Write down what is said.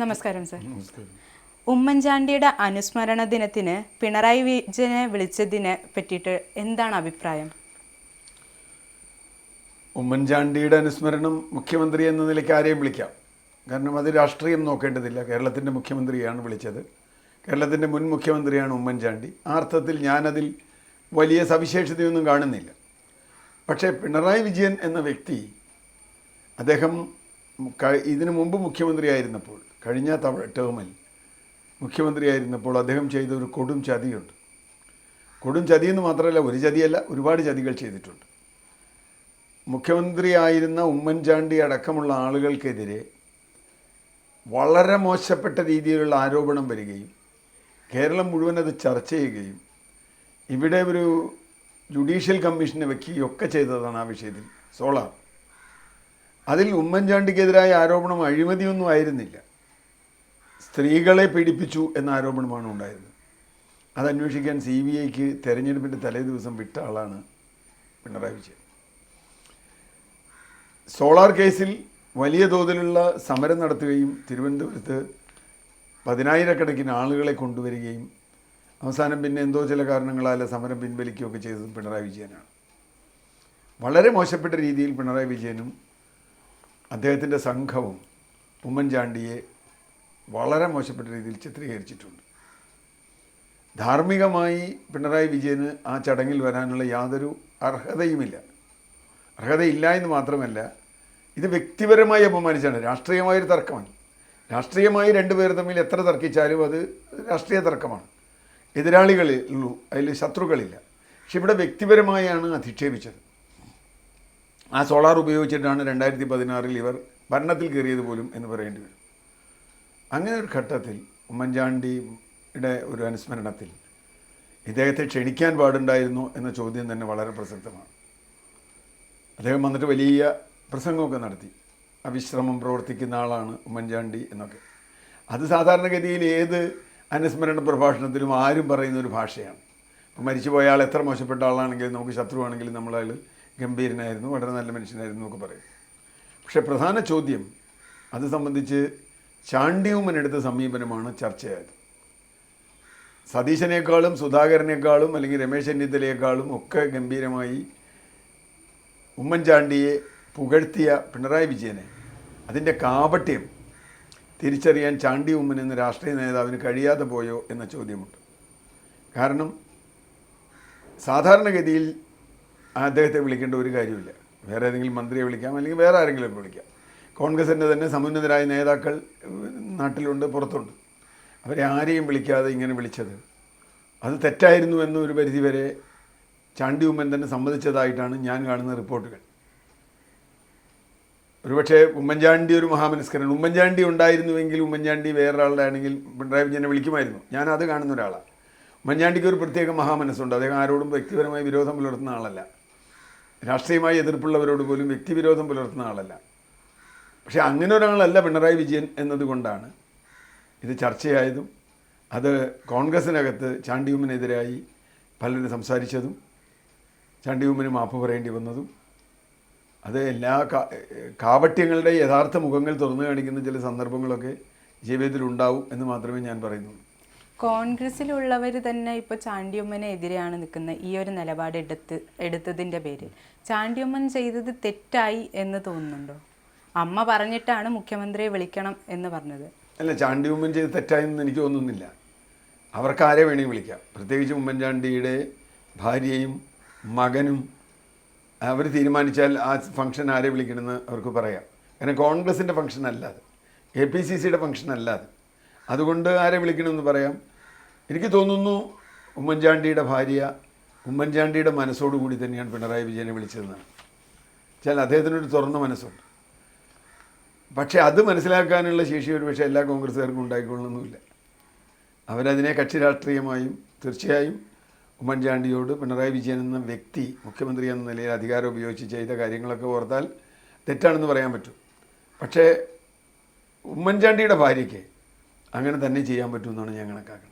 നമസ്കാരം സർ. നമസ്കാരം. ഉമ്മൻചാണ്ടിയുടെ അനുസ്മരണ ദിനത്തിന് പിണറായി വിജയനെ വിളിച്ചതിനെ പറ്റിയിട്ട് എന്താണ് അഭിപ്രായം? ഉമ്മൻചാണ്ടിയുടെ അനുസ്മരണം മുഖ്യമന്ത്രി എന്ന നിലയ്ക്ക് ആരെയും വിളിക്കാം. കാരണം അത് രാഷ്ട്രീയം നോക്കേണ്ടതില്ല. കേരളത്തിന്റെ മുഖ്യമന്ത്രിയാണ് വിളിച്ചത്. കേരളത്തിന്റെ മുൻ മുഖ്യമന്ത്രിയാണ് ഉമ്മൻചാണ്ടി. ആ അർത്ഥത്തിൽ ഞാനതിൽ വലിയ സവിശേഷതയൊന്നും കാണുന്നില്ല. പക്ഷേ പിണറായി വിജയൻ എന്ന വ്യക്തി അദ്ദേഹം ഇതിനു മുമ്പ് മുഖ്യമന്ത്രിയായിരുന്നപ്പോൾ കഴിഞ്ഞ തവണ ടേമിൽ മുഖ്യമന്ത്രിയായിരുന്നപ്പോൾ അദ്ദേഹം ചെയ്ത ഒരു കൊടും ചതിയുണ്ട്. കൊടും ചതിയെന്ന് മാത്രമല്ല ഒരു ചതിയല്ല ഒരുപാട് ചതികൾ ചെയ്തിട്ടുണ്ട്. മുഖ്യമന്ത്രിയായിരുന്ന ഉമ്മൻചാണ്ടി അടക്കമുള്ള ആളുകൾക്കെതിരെ വളരെ മോശപ്പെട്ട രീതിയിലുള്ള ആരോപണം വരികയും കേരളം മുഴുവൻ അത് ചർച്ച ചെയ്യുകയും ഇവിടെ ഒരു ജുഡീഷ്യൽ കമ്മീഷനെ വയ്ക്കുകയും ഒക്കെ ചെയ്തതാണ് ആ വിഷയത്തിൽ. സോളാർ. അതിൽ ഉമ്മൻചാണ്ടിക്കെതിരായ ആരോപണം അഴിമതിയൊന്നും ആയിരുന്നില്ല. സ്ത്രീകളെ പീഡിപ്പിച്ചു എന്ന ആരോപണമാണ് ഉണ്ടായിരുന്നത് അത് അന്വേഷിക്കാൻ സി ബി ഐക്ക് തെരഞ്ഞെടുപ്പിന്റെ തലേ ദിവസം വിട്ട ആളാണ് പിണറായി വിജയൻ. സോളാർ കേസിൽ വലിയ തോതിലുള്ള സമരം നടത്തുകയും തിരുവനന്തപുരത്ത് പതിനായിരക്കണക്കിന് ആളുകളെ കൊണ്ടുവരികയും അവസാനം പിന്നെ എന്തോ ചില കാരണങ്ങളാൽ സമരം പിൻവലിക്കുകയൊക്കെ ചെയ്തതും പിണറായി വിജയനാണ്. വളരെ മോശപ്പെട്ട രീതിയിൽ പിണറായി വിജയനും അദ്ദേഹത്തിന്റെ സംഘവും ഉമ്മൻചാണ്ടിയെ വളരെ മോശപ്പെട്ട രീതിയിൽ ചിത്രീകരിച്ചിട്ടുണ്ട്. ധാർമ്മികമായി പിണറായി വിജയന് ആ ചടങ്ങിൽ വരാനുള്ള യാതൊരു അർഹതയുമില്ല. അർഹതയില്ല എന്ന് മാത്രമല്ല ഇത് വ്യക്തിപരമായി അപമാനിച്ചാണ്. രാഷ്ട്രീയമായൊരു തർക്കമാണ്. രാഷ്ട്രീയമായി രണ്ടുപേർ തമ്മിൽ എത്ര തർക്കിച്ചാലും അത് രാഷ്ട്രീയ തർക്കമാണ്. എതിരാളികളുള്ളൂ അതിൽ ശത്രുക്കളില്ല. പക്ഷെ ഇവിടെ വ്യക്തിപരമായാണ് അധിക്ഷേപിച്ചത്. ആ സോളാർ ഉപയോഗിച്ചിട്ടാണ് രണ്ടായിരത്തി പതിനാറിൽ ഇവർ ഭരണത്തിൽ കയറിയത് പോലും എന്ന് പറയേണ്ടി വരും. അങ്ങനെ ഒരു ഘട്ടത്തിൽ ഉമ്മൻചാണ്ടിയുടെ ഒരു അനുസ്മരണത്തിൽ ഇദ്ദേഹത്തെ ക്ഷണിക്കാൻ പാടുണ്ടായിരുന്നു എന്ന ചോദ്യം തന്നെ വളരെ പ്രസക്തമാണ്. അദ്ദേഹം വന്നിട്ട് വലിയ പ്രസംഗമൊക്കെ നടത്തി. അവിശ്രമം പ്രവർത്തിക്കുന്ന ആളാണ് ഉമ്മൻചാണ്ടി എന്നൊക്കെ. അത് സാധാരണഗതിയിൽ ഏത് അനുസ്മരണ പ്രഭാഷണത്തിലും ആരും പറയുന്ന ഒരു ഭാഷയാണ്. ഇപ്പം മരിച്ചുപോയ ആൾ എത്ര മോശപ്പെട്ട ആളാണെങ്കിലും നമുക്ക് ശത്രുവാണെങ്കിലും നമ്മളയാൾ ഗംഭീരനായിരുന്നു വളരെ നല്ല മനുഷ്യനായിരുന്നു എന്നൊക്കെ പറയും. പക്ഷേ പ്രധാന ചോദ്യം അത് സംബന്ധിച്ച് ചാണ്ടിയുമ്മൻ എടുത്ത സമീപനമാണ് ചർച്ചയായത്. സതീശനേക്കാളും സുധാകരനേക്കാളും അല്ലെങ്കിൽ രമേശ് ചെന്നിത്തലയേക്കാളും ഒക്കെ ഗംഭീരമായി ഉമ്മൻചാണ്ടിയെ പുകഴ്ത്തിയ പിണറായി വിജയനെ. അതിന്റെ കാപട്യം തിരിച്ചറിയാൻ ചാണ്ടി ഉമ്മൻ എന്ന രാഷ്ട്രീയ നേതാവിന് കഴിയാതെ പോയോ എന്ന ചോദ്യമുണ്ട്. കാരണം സാധാരണഗതിയിൽ അദ്ദേഹത്തെ വിളിക്കേണ്ട ഒരു കാര്യമില്ല വേറെ ഏതെങ്കിലും മന്ത്രിയെ വിളിക്കാം അല്ലെങ്കിൽ വേറെ ആരെങ്കിലും വിളിക്കാം. കോൺഗ്രസിന്റെ തന്നെ സമുന്നതരായ നേതാക്കൾ നാട്ടിലുണ്ട് പുറത്തുണ്ട്. അവരെ ആരെയും വിളിക്കാതെ ഇങ്ങനെ വിളിച്ചത്. അത് തെറ്റായിരുന്നു എന്ന് ഒരു പരിധിവരെ ചാണ്ടി ഉമ്മൻ തന്നെ സമ്മതിച്ചതായിട്ടാണ് ഞാൻ കാണുന്ന റിപ്പോർട്ടുകൾ. ഒരുപക്ഷെ ഉമ്മൻചാണ്ടി ഒരു മഹാമനസ്കരൻ ഉമ്മൻചാണ്ടി ഉണ്ടായിരുന്നുവെങ്കിൽ ഉമ്മൻചാണ്ടി വേറൊരാളുടെ ആണെങ്കിൽ പിണറായി വിജയനെ വിളിക്കുമായിരുന്നു. ഞാൻ അത് കാണുന്ന ഒരാളാണ്. ഉമ്മൻചാണ്ടിക്ക് ഒരു പ്രത്യേക മഹാമനസ്സുണ്ട്. അദ്ദേഹം ആരോടും വ്യക്തിപരമായി വിരോധം പുലർത്തുന്ന ആളല്ല. രാഷ്ട്രീയമായി എതിർപ്പുള്ളവരോട് പോലും വ്യക്തിവിരോധം പുലർത്തുന്ന ആളല്ല. പക്ഷേ അങ്ങനെ ഒരാളല്ല പിണറായി വിജയൻ എന്നതുകൊണ്ടാണ് ഇത് ചർച്ചയായതും അത് കോൺഗ്രസിനകത്ത് ചാണ്ടിയുമ്മനെതിരായി പലരും സംസാരിച്ചതും ചാണ്ടിയുമ്മന് മാപ്പ് പറയേണ്ടി വന്നതും അത് എല്ലാ കാവട്യങ്ങളുടെ യഥാർത്ഥ മുഖങ്ങൾ തുറന്നു കാണിക്കുന്ന ചില സന്ദർഭങ്ങളൊക്കെ ജീവിതത്തിൽ ഉണ്ടാവും എന്ന് മാത്രമേ ഞാൻ പറയുന്നുള്ളൂ. കോൺഗ്രസ്സിലുള്ളവർ തന്നെ ഇപ്പോൾ ചാണ്ടിയമ്മനെ എതിരെയാണ് നിൽക്കുന്നത് ഈ ഒരു നിലപാട് എടുത്ത് എടുത്തതിന്റെ പേരിൽ. ചാണ്ടിയമ്മൻ ചെയ്തത് തെറ്റായി എന്ന് തോന്നുന്നുണ്ടോ? അമ്മ പറഞ്ഞിട്ടാണ് മുഖ്യമന്ത്രിയെ വിളിക്കണം എന്ന് പറഞ്ഞത്. അല്ല ചാണ്ടി ഉമ്മൻ ചെയ്ത് തെറ്റായെന്ന് എനിക്ക് തോന്നുന്നില്ല. അവർക്ക് ആരെ വേണമെങ്കിൽ വിളിക്കാം. പ്രത്യേകിച്ച് ഉമ്മൻചാണ്ടിയുടെ ഭാര്യയും മകനും അവർ തീരുമാനിച്ചാൽ ആ ഫംഗ്ഷൻ ആരെ വിളിക്കണമെന്ന് അവർക്ക് പറയാം. കാരണം കോൺഗ്രസിന്റെ ഫംഗ്ഷൻ അല്ല അത്. എ പി സി സിയുടെ ഫംഗ്ഷൻ അല്ല അത്. അതുകൊണ്ട് ആരെ വിളിക്കണമെന്ന് പറയാം? എനിക്ക് തോന്നുന്നു ഉമ്മൻചാണ്ടിയുടെ ഭാര്യ ഉമ്മൻചാണ്ടിയുടെ മനസ്സോടുകൂടി തന്നെയാണ് പിണറായി വിജയനെ വിളിച്ചതെന്നാണ്. വെച്ചാൽ അദ്ദേഹത്തിനൊരു തുറന്ന മനസ്സുണ്ട്. പക്ഷേ അത് മനസ്സിലാക്കാനുള്ള ശേഷി ഒരു പക്ഷേ എല്ലാ കോൺഗ്രസ്സുകാർക്കും ഉണ്ടായിക്കൊള്ളണമെന്നില്ല. അവരതിനെ കക്ഷി രാഷ്ട്രീയമായും തീർച്ചയായും ഉമ്മൻചാണ്ടിയോട് പിണറായി വിജയൻ എന്ന വ്യക്തി മുഖ്യമന്ത്രി എന്ന നിലയിൽ അധികാരം ഉപയോഗിച്ച് ചെയ്ത കാര്യങ്ങളൊക്കെ ഓർത്താൽ തെറ്റാണെന്ന് പറയാൻ പറ്റും. പക്ഷേ ഉമ്മൻചാണ്ടിയുടെ ഭാര്യയ്ക്ക് അങ്ങനെ തന്നെ ചെയ്യാൻ പറ്റുമെന്നാണ് ഞാൻ കണക്കാക്കുന്നത്.